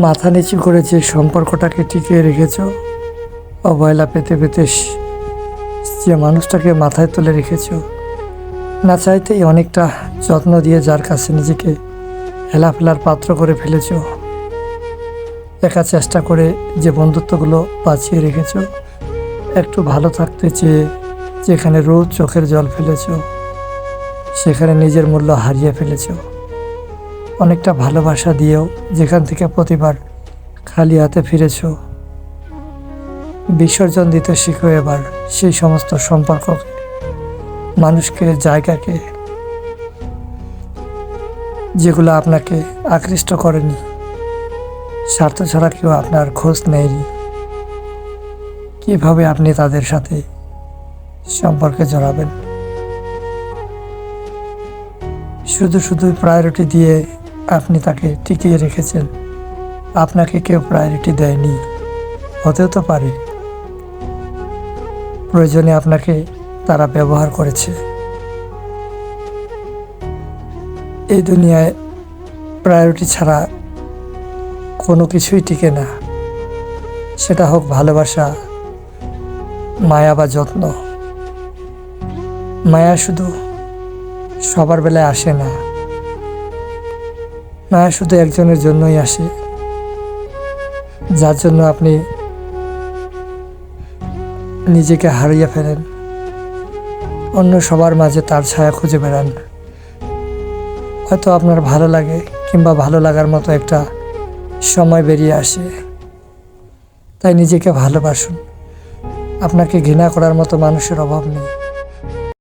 মাথা নিচু করে যে সম্পর্কটাকে টিকিয়ে রেখেছ, অবহেলা পেতে পেতে যে মানুষটাকে মাথায় তুলে রেখেছ, না চাইতেই অনেকটা যত্ন দিয়ে যার কাছে নিজেকে হেলাফেলার পাত্র করে ফেলেছ। একা চেষ্টা করে যে বন্ধুত্বগুলো বাঁচিয়ে রেখেছ, একটু ভালো থাকতে চেয়ে যেখানে রোজ চোখের জল ফেলেছ, সেখানে নিজের মূল্য হারিয়ে ফেলেছ। অনেকটা ভালোবাসা দিয়েও যেখান থেকে প্রতিবার খালি হাতে ফিরেছ। বিসর্জন দিতে শিখো এবার সেই সমস্ত সম্পর্ককে মানুষকে, জায়গাকে যেগুলো আপনাকে আকৃষ্ট করেনি, স্বার্থ ছাড়া কেউ আপনার খোঁজ নেয়নি। কীভাবে আপনি তাদের সাথে সম্পর্কে জড়াবেন? শুধু শুধু প্রায়োরিটি দিয়ে আপনি তাকে টিকিয়ে রেখেছেন। আপনাকে কেউ প্রায়োরিটি দেয়নি। হতেও তো পারে। প্রয়োজনে আপনাকে তারা ব্যবহার করেছে। এই দুনিয়ায় প্রায়োরিটি ছাড়া কোনো কিছুই টিকে না। সেটা হোক ভালোবাসা, মায়া বা যত্ন। মায়া শুধু সবার বেলায় আসে না। মায়া শুধু একজনের জন্যই আসে। যার জন্য আপনি নিজেকে হারিয়ে ফেলেন। অন্য সবার মাঝে তার ছায়া খুঁজে বেড়ান। হয়তো আপনার ভালো লাগে কিংবা ভালো লাগার মতো একটা সময় বেরিয়ে আসে। তাই নিজেকে ভালোবাসুন। আপনাকে ঘৃণা করার মতো মানুষের অভাব নেই।